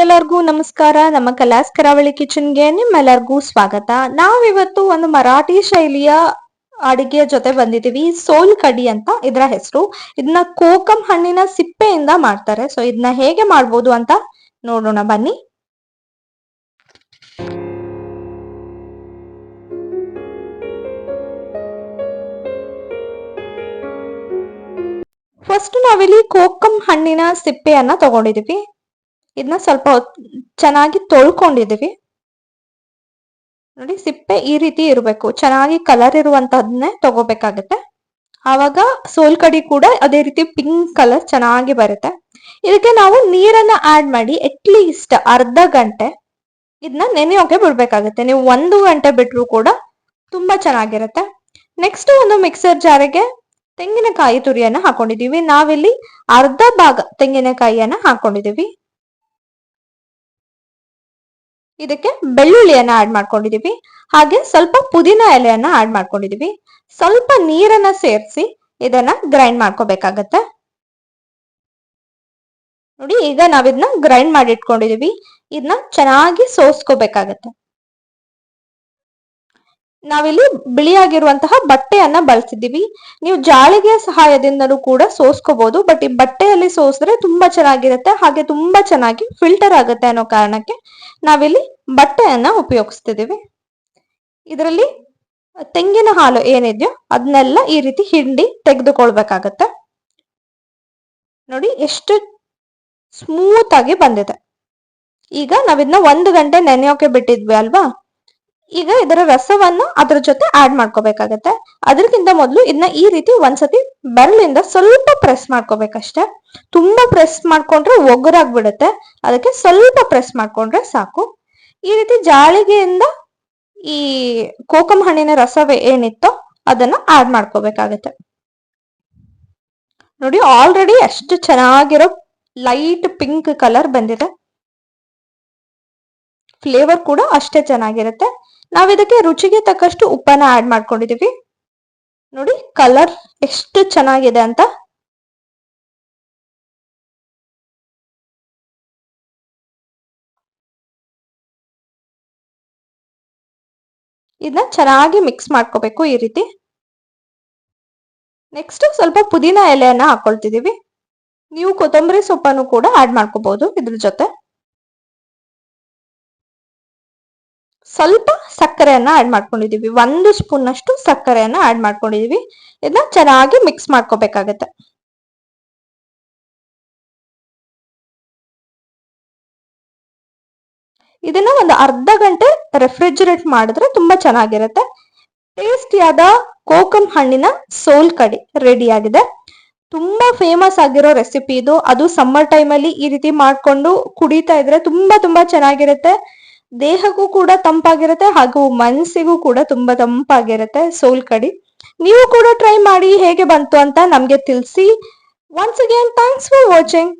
ಎಲ್ಲರಿಗೂ ನಮಸ್ಕಾರ. ನಮ್ಮ ಕಲಾಸ್ ಕರಾವಳಿ ಕಿಚನ್ಗೆ ನಿಮ್ಮೆಲ್ಲರಿಗೂ ಸ್ವಾಗತ. ನಾವಿವತ್ತು ಒಂದು ಮರಾಠಿ ಶೈಲಿಯ ಅಡಿಗೆಯ ಜೊತೆ ಬಂದಿದ್ದೀವಿ. ಸೋಲ್ ಕಡಿ ಅಂತ ಇದರ ಹೆಸರು. ಇದನ್ನ ಕೋಕಂ ಹಣ್ಣಿನ ಸಿಪ್ಪೆಯಿಂದ ಮಾಡ್ತಾರೆ. ಸೊ ಇದನ್ನ ಹೇಗೆ ಮಾಡ್ಬೋದು ಅಂತ ನೋಡೋಣ. ಬನ್ನಿ. ಫಸ್ಟ್ ನಾವಿಲ್ಲಿ ಕೋಕಂ ಹಣ್ಣಿನ ಸಿಪ್ಪೆಯನ್ನ ತಗೊಂಡಿದೀವಿ ಇದನ್ನ ಸ್ವಲ್ಪ ಚೆನ್ನಾಗಿ ತೊಳ್ಕೊಂಡಿದೀವಿ ನೋಡಿ ಸಿಪ್ಪೆ ಈ ರೀತಿ ಇರಬೇಕು. ಚೆನ್ನಾಗಿ ಕಲರ್ ಇರುವಂತಹದ್ನೇ ತಗೋಬೇಕಾಗತ್ತೆ. ಆವಾಗ ಸೋಲ್ಕಡಿ ಕೂಡ ಅದೇ ರೀತಿ ಪಿಂಕ್ ಕಲರ್ ಚೆನ್ನಾಗಿ ಬರುತ್ತೆ. ಇದಕ್ಕೆ ನಾವು ನೀರನ್ನ ಆಡ್ ಮಾಡಿ ಅಟ್ಲೀಸ್ಟ್ ಅರ್ಧ ಗಂಟೆ ಇದನ್ನ ನೆನೆಯೋಕೆ ಬಿಡ್ಬೇಕಾಗತ್ತೆ. ನೀವು ಒಂದು ಗಂಟೆ ಬಿಟ್ರು ಕೂಡ ತುಂಬಾ ಚೆನ್ನಾಗಿರುತ್ತೆ. ನೆಕ್ಸ್ಟ್ ಒಂದು ಮಿಕ್ಸರ್ ಜಾರಿಗೆ ತೆಂಗಿನಕಾಯಿ ತುರಿಯನ್ನ ಹಾಕೊಂಡಿದೀವಿ ನಾವಿಲ್ಲಿ ಅರ್ಧ ಭಾಗ ತೆಂಗಿನಕಾಯಿಯನ್ನ ಹಾಕೊಂಡಿದೀವಿ ಇದಕ್ಕೆ ಬೆಳ್ಳುಳ್ಳಿಯನ್ನ ಆಡ್ ಮಾಡ್ಕೊಂಡಿದೀವಿ. ಹಾಗೆ ಸ್ವಲ್ಪ ಪುದೀನ ಎಲೆಯನ್ನ ಆಡ್ ಮಾಡ್ಕೊಂಡಿದೀವಿ. ಸ್ವಲ್ಪ ನೀರನ್ನ ಸೇರಿಸಿ ಇದನ್ನ ಗ್ರೈಂಡ್ ಮಾಡ್ಕೋಬೇಕಾಗತ್ತೆ. ನೋಡಿ ಈಗ ನಾವಿದನ್ನ ಗ್ರೈಂಡ್ ಮಾಡಿ ಇಟ್ಕೊಂಡಿದೀವಿ ಇದನ್ನ ಚೆನ್ನಾಗಿ ಸೋಸ್ಕೋಬೇಕಾಗತ್ತೆ. ನಾವಿಲ್ಲಿ ಬಿಳಿಯಾಗಿರುವಂತಹ ಬಟ್ಟೆಯನ್ನ ಬಳಸಿದ್ದೀವಿ. ನೀವು ಜಾಳಿಗೆ ಸಹಾಯದಿಂದಲೂ ಕೂಡ ಸೋಸ್ಕೋಬಹುದು ಬಟ್ ಈ ಬಟ್ಟೆಯಲ್ಲಿ ಸೋಸಿದ್ರೆ ತುಂಬಾ ಚೆನ್ನಾಗಿರುತ್ತೆ, ಹಾಗೆ ತುಂಬಾ ಚೆನ್ನಾಗಿ ಫಿಲ್ಟರ್ ಆಗುತ್ತೆ ಅನ್ನೋ ಕಾರಣಕ್ಕೆ ನಾವಿಲ್ಲಿ ಬಟ್ಟೆಯನ್ನ ಉಪಯೋಗಿಸ್ತಿದ್ದೀವಿ. ಇದರಲ್ಲಿ ತೆಂಗಿನ ಹಾಲು ಏನಿದೆಯೋ ಅದನ್ನೆಲ್ಲ ಈ ರೀತಿ ಹಿಂಡಿ ತೆಗೆದುಕೊಳ್ಬೇಕಾಗತ್ತೆ. ನೋಡಿ, ಎಷ್ಟು ಸ್ಮೂತ್ ಆಗಿ ಬಂದಿದೆ. ಈಗ ನಾವಿದನ್ನ ಒಂದು ಗಂಟೆ ನೆನೆಯೋಕೆ ಬಿಟ್ಟಿದ್ವಿ ಅಲ್ವಾ? ಈಗ ಇದರ ರಸವನ್ನು ಅದ್ರ ಜೊತೆ ಆಡ್ ಮಾಡ್ಕೋಬೇಕಾಗತ್ತೆ. ಅದಕ್ಕಿಂತ ಮೊದಲು ಇದನ್ನ ಈ ರೀತಿ ಒಂದ್ಸತಿ ಬೆರಳಿಂದ ಸ್ವಲ್ಪ ಪ್ರೆಸ್ ಮಾಡ್ಕೋಬೇಕಷ್ಟೆ. ತುಂಬಾ ಪ್ರೆಸ್ ಮಾಡ್ಕೊಂಡ್ರೆ ಒಗರಾಗ್ಬಿಡುತ್ತೆ. ಅದಕ್ಕೆ ಸ್ವಲ್ಪ ಪ್ರೆಸ್ ಮಾಡ್ಕೊಂಡ್ರೆ ಸಾಕು. ಈ ರೀತಿ ಜಾಳಿಗೆಯಿಂದ ಈ ಕೋಕಮ್ ಹಣ್ಣಿನ ರಸವೇ ಏನಿತ್ತೋ ಅದನ್ನ ಆಡ್ ಮಾಡ್ಕೋಬೇಕಾಗತ್ತೆ. ನೋಡಿ ಆಲ್ರೆಡಿ ಎಷ್ಟು ಚೆನ್ನಾಗಿರೋ ಲೈಟ್ ಪಿಂಕ್ ಕಲರ್ ಬಂದಿದೆ. ಫ್ಲೇವರ್ ಕೂಡ ಅಷ್ಟೇ ಚೆನ್ನಾಗಿರುತ್ತೆ. ನಾವ್ ಇದಕ್ಕೆ ರುಚಿಗೆ ತಕ್ಕಷ್ಟು ಉಪ್ಪನ್ನ ಆಡ್ ಮಾಡ್ಕೊಂಡಿದೀವಿ. ನೋಡಿ ಕಲರ್ ಎಷ್ಟು ಚೆನ್ನಾಗಿದೆ ಅಂತ. ಇದನ್ನ ಚೆನ್ನಾಗಿ ಮಿಕ್ಸ್ ಮಾಡ್ಕೋಬೇಕು ಈ ರೀತಿ. ನೆಕ್ಸ್ಟ್ ಸ್ವಲ್ಪ ಪುದೀನ ಎಲೆಯನ್ನ ಹಾಕೊಳ್ತಿದೀವಿ. ನೀವು ಕೊತ್ತಂಬರಿ ಸೊಪ್ಪನ್ನು ಕೂಡ ಆಡ್ ಮಾಡ್ಕೋಬಹುದು ಇದ್ರ ಜೊತೆ. ಸ್ವಲ್ಪ ಸಕ್ಕರೆಯನ್ನ ಆಡ್ ಮಾಡ್ಕೊಂಡಿದೀವಿ. ಒಂದು ಸ್ಪೂನ್ ಅಷ್ಟು ಸಕ್ಕರೆಯನ್ನ ಆಡ್ ಮಾಡ್ಕೊಂಡಿದೀವಿ. ಇದನ್ನ ಚೆನ್ನಾಗಿ ಮಿಕ್ಸ್ ಮಾಡ್ಕೋಬೇಕಾಗತ್ತೆ. ಇದನ್ನ ಒಂದು ಅರ್ಧ ಗಂಟೆ ರೆಫ್ರಿಜರೇಟ್ ಮಾಡಿದ್ರೆ ತುಂಬಾ ಚೆನ್ನಾಗಿರುತ್ತೆ. ಟೇಸ್ಟಿಯಾದ ಕೋಕಮ್ ಹಣ್ಣಿನ ಸೋಲ್ ಕಡಿ ರೆಡಿ ಆಗಿದೆ ತುಂಬಾ ಫೇಮಸ್ ಆಗಿರೋ ರೆಸಿಪಿ ಇದು. ಅದು ಸಮ್ಮರ್ ಟೈಮ್ ಅಲ್ಲಿ ಈ ರೀತಿ ಮಾಡ್ಕೊಂಡು ಕುಡಿತಾ ಇದ್ರೆ ತುಂಬಾ ತುಂಬಾ ಚೆನ್ನಾಗಿರುತ್ತೆ. ದೇಹಕ್ಕೂ ಕೂಡ ತಂಪಾಗಿರುತ್ತೆ ಹಾಗೂ ಮನಸ್ಸಿಗೂ ಕೂಡ ತುಂಬಾ ತಂಪಾಗಿರುತ್ತೆ ಸೋಲ್ ಕಡಿ. ನೀವು ಕೂಡ ಟ್ರೈ ಮಾಡಿ ಹೇಗೆ ಬಂತು ಅಂತ ನಮ್ಗೆ ತಿಳಿಸಿ. Once again thanks for watching